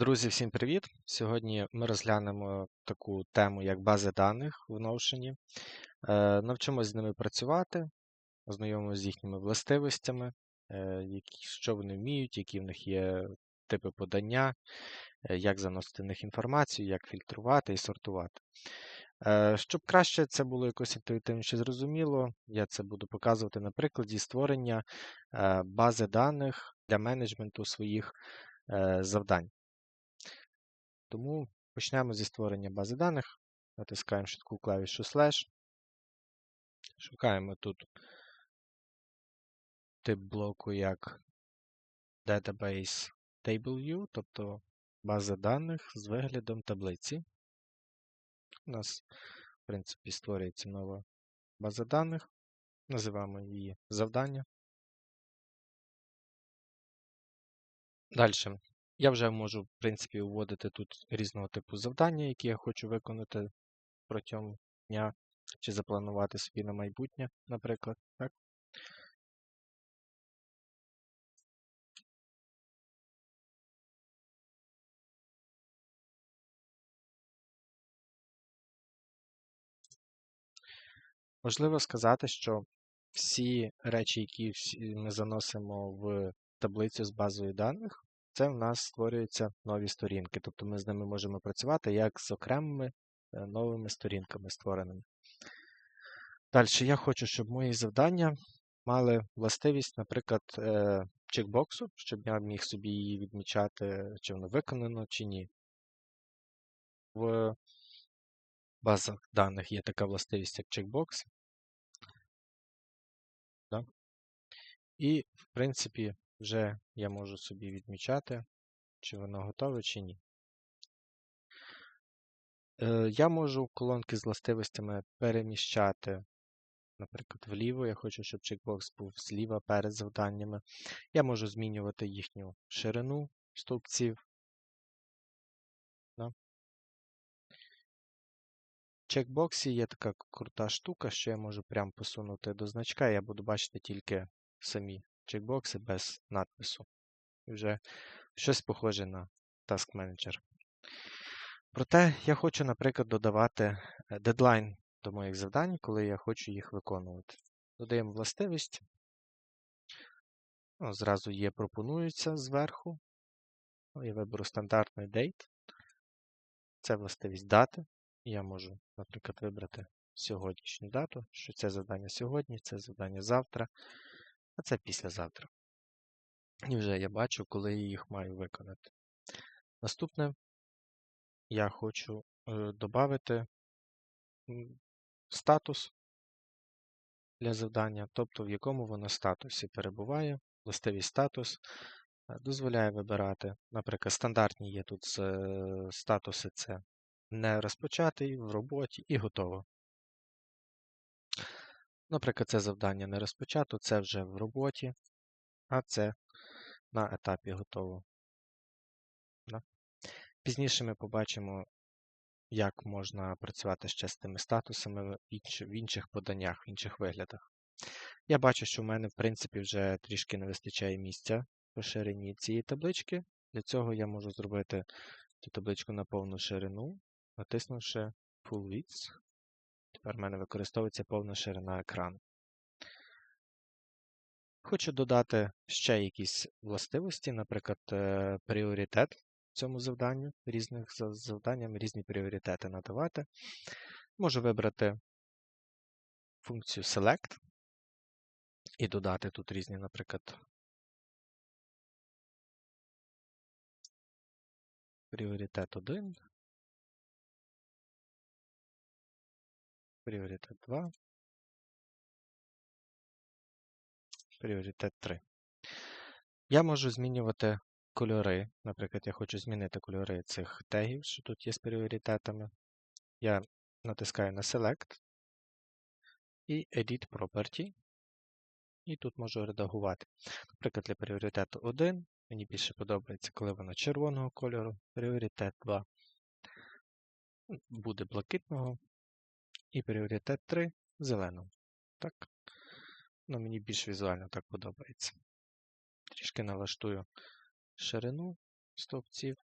Друзі, всім привіт! Сьогодні ми розглянемо таку тему, як бази даних в Notion. Е, Навчимось з ними працювати, ознайомимося з їхніми властивостями, е, що вони вміють, які в них є типи подання, е, як заносити в них інформацію, як фільтрувати і сортувати. Щоб краще це було якось інтуїтивніше зрозуміло, я це буду показувати на прикладі створення бази даних для менеджменту своїх завдань. Тому почнемо зі створення бази даних. Натискаємо швидку клавішу Slash. Шукаємо тут тип блоку як Database TableView, тобто база даних з виглядом таблиці. У нас, в принципі, створюється нова база даних. Називаємо її завдання. Далі. Я вже можу, в принципі, вводити тут різного типу завдання, які я хочу виконати протягом дня, чи запланувати собі на майбутнє, наприклад. Так? Важливо сказати, що всі речі, які ми заносимо в таблицю з базою даних, це в нас створюються нові сторінки. Тобто ми з ними можемо працювати як з окремими е, новими сторінками створеними. Далі я хочу, щоб мої завдання мали властивість, наприклад, е, чекбоксу, щоб я міг собі її відмічати, чи воно виконано, чи ні. В базах даних є така властивість, як чекбокс. І, в принципі, вже я можу собі відмічати, чи воно готове, чи ні. Е, я можу колонки з властивостями переміщати, наприклад, вліво. Я хочу, щоб чекбокс був зліва перед завданнями. Я можу змінювати їхню ширину стовпців. В чекбоксі є така крута штука, що я можу прямо посунути до значка, я буду бачити тільки самі чекбокси без надпису. І вже щось похоже на Task Manager. Проте я хочу, наприклад, додавати дедлайн до моїх завдань, коли я хочу їх виконувати. Додаємо властивість. О, зразу є пропонується зверху. Я виберу стандартний date. Це властивість дати. Я можу, наприклад, вибрати сьогоднішню дату, що це завдання сьогодні, це завдання завтра, а це післязавтра. І вже я бачу, коли я їх маю виконати. Наступне я хочу е, додати статус для завдання, тобто в якому воно статусі перебуває. Властивий статус е, дозволяє вибирати, наприклад, стандартні є тут е, статуси це не розпочатий, в роботі і готово. Наприклад, це завдання не розпочато, це вже в роботі, а це на етапі готово. Пізніше ми побачимо, як можна працювати ще з тими статусами в інших поданнях, в інших виглядах. Я бачу, що в мене, в принципі, вже трішки не вистачає місця по ширині цієї таблички. Для цього я можу зробити цю табличку на повну ширину, натиснувши Full Width. Тепер в мене використовується повна ширина екрану. Хочу додати ще якісь властивості, наприклад, е, пріоритет цьому завданню, різних завданням різні пріоритети надавати. Можу вибрати функцію Select і додати тут різні, наприклад, пріоритет 1, пріоритет 2, пріоритет 3. Я можу змінювати кольори. Наприклад, я хочу змінити кольори цих тегів, що тут є з пріоритетами. Я натискаю на Select і Edit Property. І тут можу редагувати. Наприклад, для пріоритету 1 мені більше подобається, коли воно червоного кольору, пріоритет 2 буде блакитного і пріоритет 3 зелену. Так? Ну, Мені більш візуально так подобається. Трішки налаштую ширину стовпців.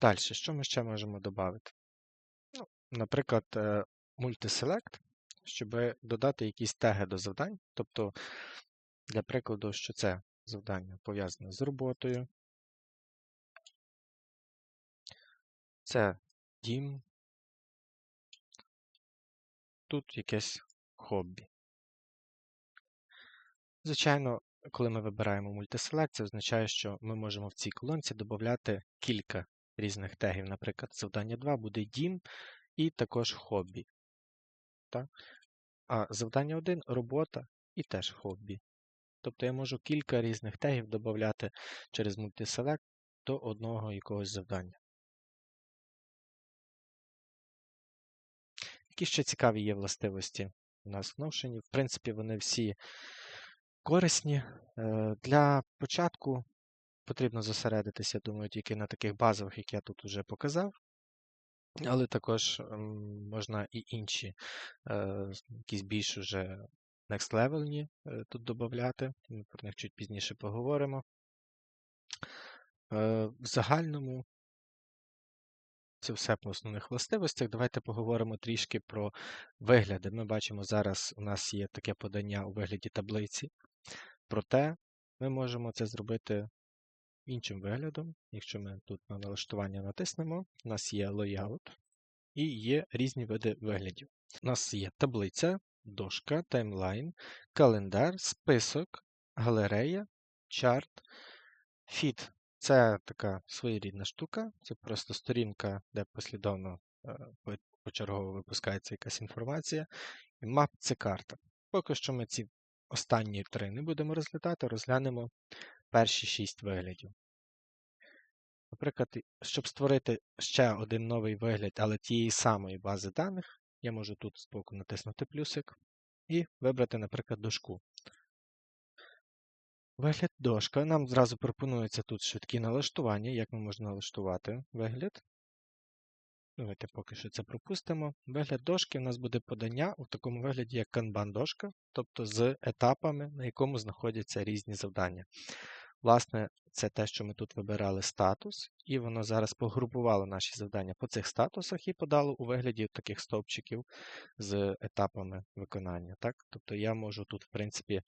Далі, що ми ще можемо додати? Ну, Наприклад, е, мультиселект, щоб додати якісь теги до завдань. Тобто, для прикладу, що це завдання пов'язане з роботою, Це дім. Тут якесь хобі. Звичайно, коли ми вибираємо мультиселект, це означає, що ми можемо в цій колонці додати кілька різних тегів. Наприклад, завдання 2 буде дім і також хобі. Так? А завдання 1 робота і теж хобі. Тобто я можу кілька різних тегів додати через мультиселект до одного якогось завдання. Які ще цікаві є властивості у нас в Notion? В принципі, вони всі корисні. Е, для початку потрібно зосередитися, думаю, тільки на таких базових, як я тут вже показав. Але також ем, можна і інші, е, якісь більш уже next level тут додати. Ми про них чуть пізніше поговоримо. Е, в загальному це все по основних властивостях. Давайте поговоримо трішки про вигляди. Ми бачимо, зараз у нас є таке подання у вигляді таблиці. Проте ми можемо це зробити іншим виглядом. Якщо ми тут на налаштування натиснемо, у нас є layout і є різні види виглядів. У нас є таблиця, дошка, таймлайн, календар, список, галерея, чарт, фіт. Це така своєрідна штука, це просто сторінка, де послідовно е, почергово випускається якась інформація. І мап це карта. Поки що ми ці останні три не будемо розглядати, розглянемо перші шість виглядів. Наприклад, щоб створити ще один новий вигляд, але тієї самої бази даних, я можу тут збоку натиснути плюсик і вибрати, наприклад, дошку. Вигляд дошка. Нам зразу пропонується тут швидкі налаштування, як ми можемо налаштувати вигляд. Давайте поки що це пропустимо. Вигляд дошки у нас буде подання у такому вигляді, як канбан-дошка, тобто з етапами, на якому знаходяться різні завдання. Власне, це те, що ми тут вибирали статус, і воно зараз погрупувало наші завдання по цих статусах і подало у вигляді таких стовпчиків з етапами виконання. Так? Тобто я можу тут, в принципі,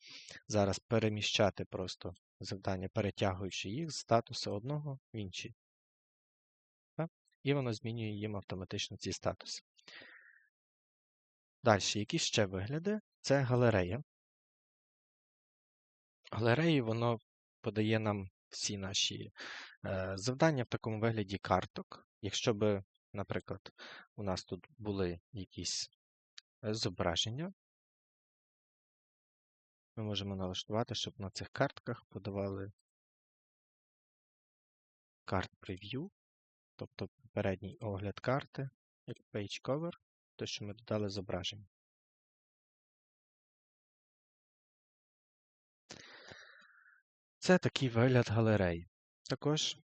зараз переміщати просто завдання, перетягуючи їх з статусу одного в інший. Так? І воно змінює їм автоматично ці статуси. Далі, які ще вигляди? Це галерея. Галереї воно подає нам всі наші е, завдання в такому вигляді карток. Якщо би, наприклад, у нас тут були якісь е, зображення, ми можемо налаштувати, щоб на цих картках подавали карт прев'ю, тобто попередній огляд карти, як page cover, то що ми додали зображення. Це такий вигляд галереї. Також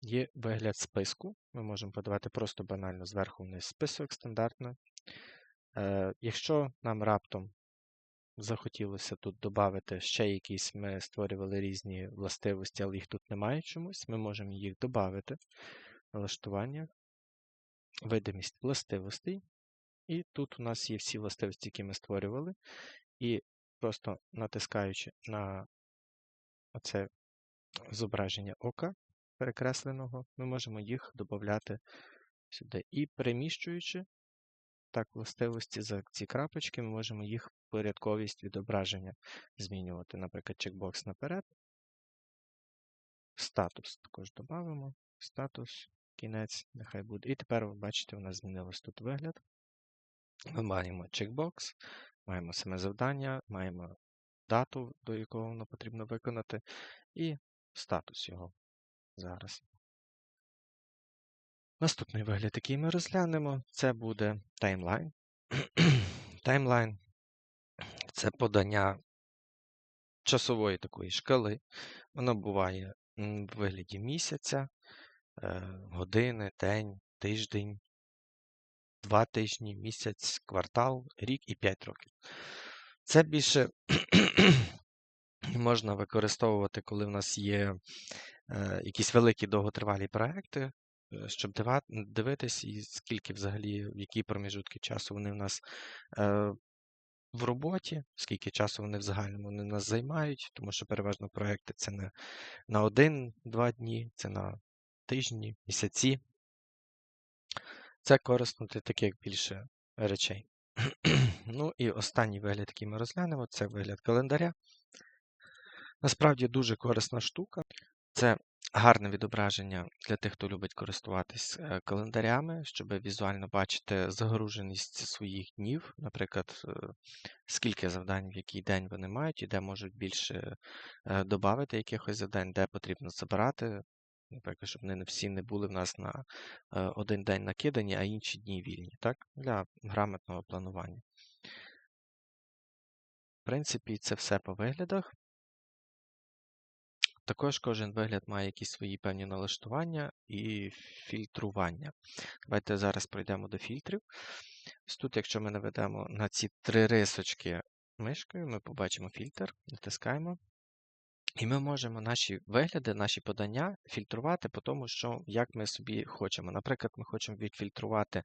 є вигляд списку. Ми можемо подавати просто банально зверху вниз список стандартно. Е, Якщо нам раптом захотілося тут додати ще якісь, ми створювали різні властивості, але їх тут немає чомусь, ми можемо їх додати. Налаштування, видимість властивостей. І тут у нас є всі властивості, які ми створювали. І просто натискаючи на оце зображення ока перекресленого, ми можемо їх додати сюди. І переміщуючи так властивості за ці крапочки, ми можемо їх порядковість відображення змінювати. Наприклад, чекбокс наперед. Статус також додамо. Статус, кінець, нехай буде. І тепер ви бачите, у нас змінилось тут вигляд. Ми маємо чекбокс, маємо саме завдання, маємо дату, до якого воно потрібно виконати, і статус його зараз. Наступний вигляд, який ми розглянемо, це буде таймлайн. Таймлайн це подання часової такої шкали. Воно буває в вигляді місяця, е, години, день, тиждень, два тижні, місяць, квартал, рік і п'ять років. Це більше можна використовувати, коли в нас є е, якісь великі довготривалі проекти, е, щоб дивитись, і скільки взагалі, в які проміжутки часу вони в нас е, в роботі, скільки часу вони в загальному вони нас займають, тому що переважно проекти це не на один-два дні, це на тижні, місяці. Це корисно для таких більше речей. ну і останній вигляд, який ми розглянемо, це вигляд календаря. Насправді дуже корисна штука. Це гарне відображення для тих, хто любить користуватись е, календарями, щоб візуально бачити загруженість своїх днів, наприклад, е, скільки завдань в який день вони мають, і де можуть більше е, додати якихось завдань, де потрібно забирати. Наприклад, щоб вони не всі не були в нас на один день накидані, а інші дні вільні, так? Для грамотного планування. В принципі, це все по виглядах. Також кожен вигляд має якісь свої певні налаштування і фільтрування. Давайте зараз пройдемо до фільтрів. Ось Тут, якщо ми наведемо на ці три рисочки мишкою, ми побачимо фільтр, натискаємо. І ми можемо наші вигляди, наші подання фільтрувати по тому, що як ми собі хочемо. Наприклад, ми хочемо відфільтрувати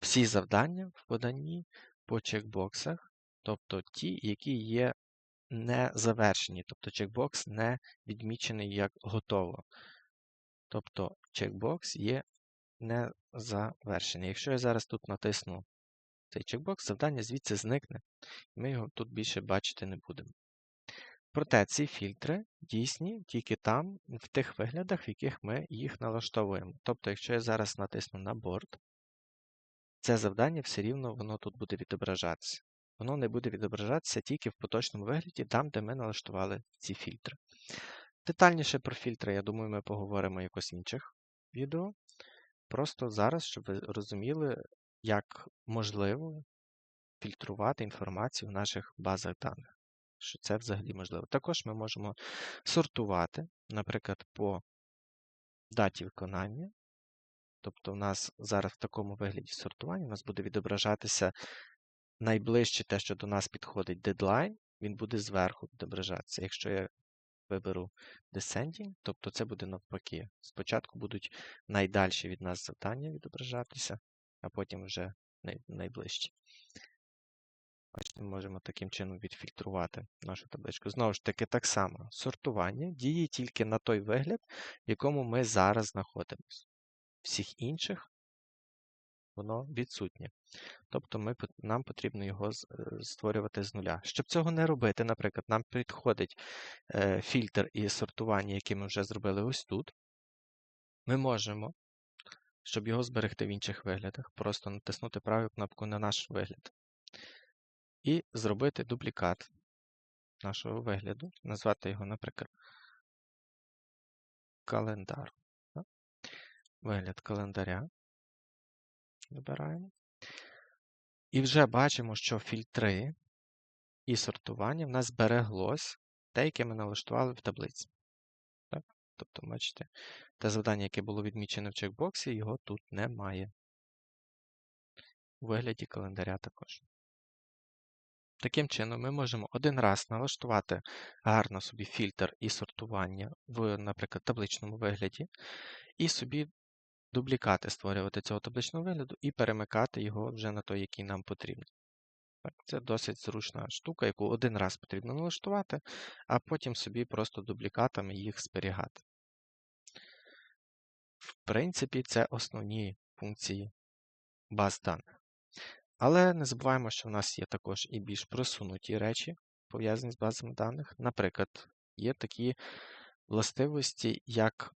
всі завдання в поданні по чекбоксах, тобто ті, які є не завершені, тобто чекбокс не відмічений як готово. Тобто чекбокс є не завершений. Якщо я зараз тут натисну цей чекбокс, завдання звідси зникне, і ми його тут більше бачити не будемо. Проте ці фільтри дійсні тільки там, в тих виглядах, в яких ми їх налаштовуємо. Тобто, якщо я зараз натисну на борт, це завдання все рівно воно тут буде відображатися воно не буде відображатися тільки в поточному вигляді, там, де ми налаштували ці фільтри. Детальніше про фільтри, я думаю, ми поговоримо якось в інших відео. Просто зараз, щоб ви розуміли, як можливо фільтрувати інформацію в наших базах даних. Що це взагалі можливо. Також ми можемо сортувати, наприклад, по даті виконання. Тобто, у нас зараз в такому вигляді сортування у нас буде відображатися найближче те, що до нас підходить дедлайн, він буде зверху відображатися. Якщо я виберу Descending, тобто це буде навпаки. Спочатку будуть найдальші від нас завдання відображатися, а потім вже найближчі. Бачите, можемо таким чином відфільтрувати нашу табличку. Знову ж таки, так само, сортування діє тільки на той вигляд, в якому ми зараз знаходимося. Всіх інших воно відсутнє. Тобто ми, нам потрібно його е, створювати з нуля. Щоб цього не робити, наприклад, нам підходить е, фільтр і сортування, який ми вже зробили ось тут. Ми можемо, щоб його зберегти в інших виглядах, просто натиснути праву кнопку на наш вигляд. І зробити дублікат нашого вигляду, назвати його, наприклад, календар. Вигляд календаря. Вибираємо. І вже бачимо, що фільтри і сортування в нас збереглось те, яке ми налаштували в таблиці. Так? Тобто, бачите, те завдання, яке було відмічене в чекбоксі, його тут немає. У вигляді календаря також. Таким чином, ми можемо один раз налаштувати гарно собі фільтр і сортування в, наприклад, табличному вигляді, і собі дублікати створювати цього табличного вигляду і перемикати його вже на той, який нам потрібен. Це досить зручна штука, яку один раз потрібно налаштувати, а потім собі просто дублікатами їх зберігати. В принципі, це основні функції баз даних. Але не забуваємо, що в нас є також і більш просунуті речі, пов'язані з базами даних. Наприклад, є такі властивості, як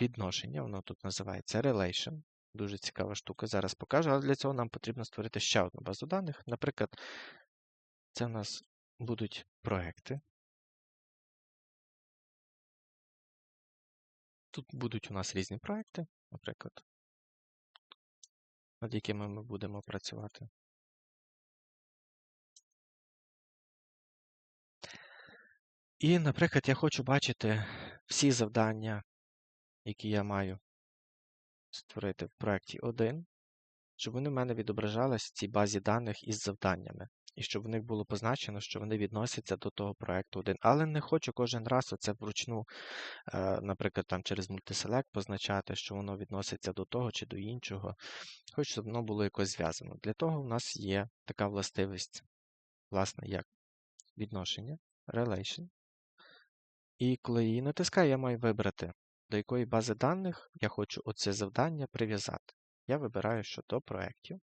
відношення, воно тут називається Relation. Дуже цікава штука, зараз покажу, але для цього нам потрібно створити ще одну базу даних. Наприклад, це у нас будуть проекти. Тут будуть у нас різні проекти, наприклад, над якими ми будемо працювати. І, наприклад, я хочу бачити всі завдання які я маю створити в проєкті 1, щоб вони в мене відображались в цій базі даних із завданнями. І щоб в них було позначено, що вони відносяться до того проекту один. Але не хочу кожен раз оце вручну, е, наприклад, там через мультиселект позначати, що воно відноситься до того чи до іншого. Хочу, щоб воно було якось зв'язано. Для того в нас є така властивість, власне, як відношення, relation. І коли її натискаю, я маю вибрати, до якої бази даних я хочу оце завдання прив'язати. Я вибираю, що до проєктів.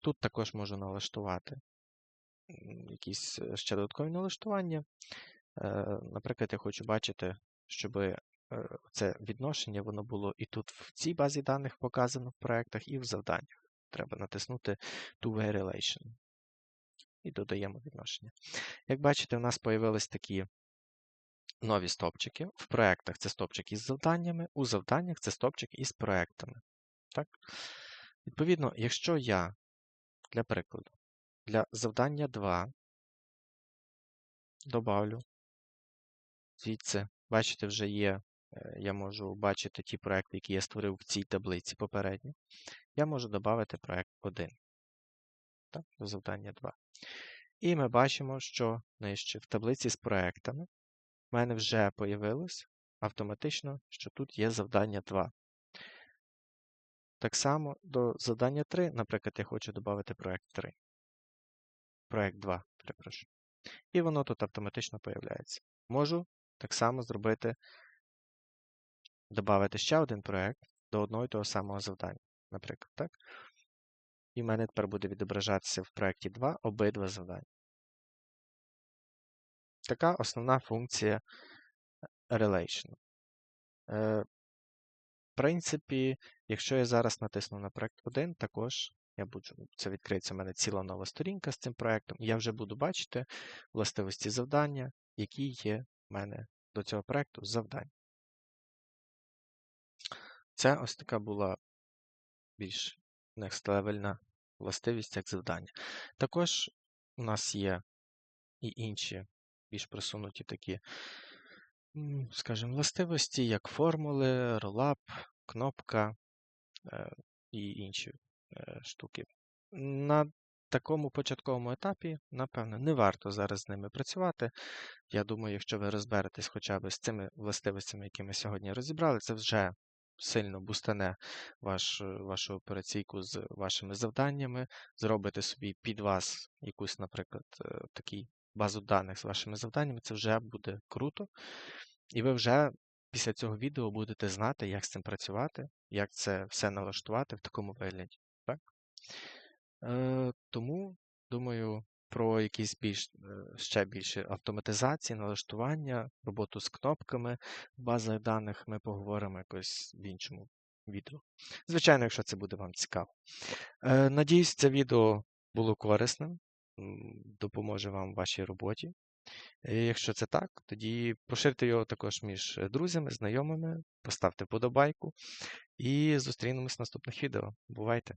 Тут також можу налаштувати якісь е, ще додаткові налаштування. Е, Наприклад, я хочу бачити, щоб це відношення воно було і тут в цій базі даних показано в проєктах, і в завданнях. Треба натиснути Two-Way Relation. І додаємо відношення. Як бачите, у нас з'явились такі нові стопчики. В проєктах це стопчик із завданнями, у завданнях це стопчик із проєктами. Так? Відповідно, якщо я, для прикладу, для завдання 2 добавлю звідси, бачите, вже є, е, я можу бачити ті проекти, які я створив в цій таблиці попередньо. Я можу додати проект 1 так, до завдання 2. І ми бачимо, що нижче в таблиці з проектами в мене вже появилось автоматично, що тут є завдання 2. Так само до завдання 3, наприклад, я хочу додати проект 3. Проект 2, перепрошую. І воно тут автоматично появляється. Можу так само зробити, додати ще один проект до одного і того самого завдання, наприклад. так? І в мене тепер буде відображатися в проєкті 2 обидва завдання. Така основна функція relation. Е, в принципі, якщо я зараз натисну на проект 1, також я буду, це відкриється в мене ціла нова сторінка з цим проектом, і я вже буду бачити властивості завдання, які є в мене до цього проекту завдань. Це ось така була більш next-левельна властивість як завдання. Також у нас є і інші більш просунуті такі, скажімо, властивості, як формули, ролап, кнопка е, і інші штуки. На такому початковому етапі, напевно, не варто зараз з ними працювати. Я думаю, якщо ви розберетесь хоча б з цими властивостями, які ми сьогодні розібрали, це вже сильно бустане ваш, вашу операційку з вашими завданнями, зробите собі під вас якусь, наприклад, е, такий базу даних з вашими завданнями, це вже буде круто. І ви вже після цього відео будете знати, як з цим працювати, як це все налаштувати в такому вигляді. Е, Тому, думаю, про якісь більш, е, ще більше автоматизації, налаштування, роботу з кнопками в базах даних ми поговоримо якось в іншому відео. Звичайно, якщо це буде вам цікаво. Е, Надіюсь, це відео було корисним, допоможе вам в вашій роботі. Якщо це так, тоді поширте його також між друзями, знайомими, поставте вподобайку і зустрінемось в наступних відео. Бувайте!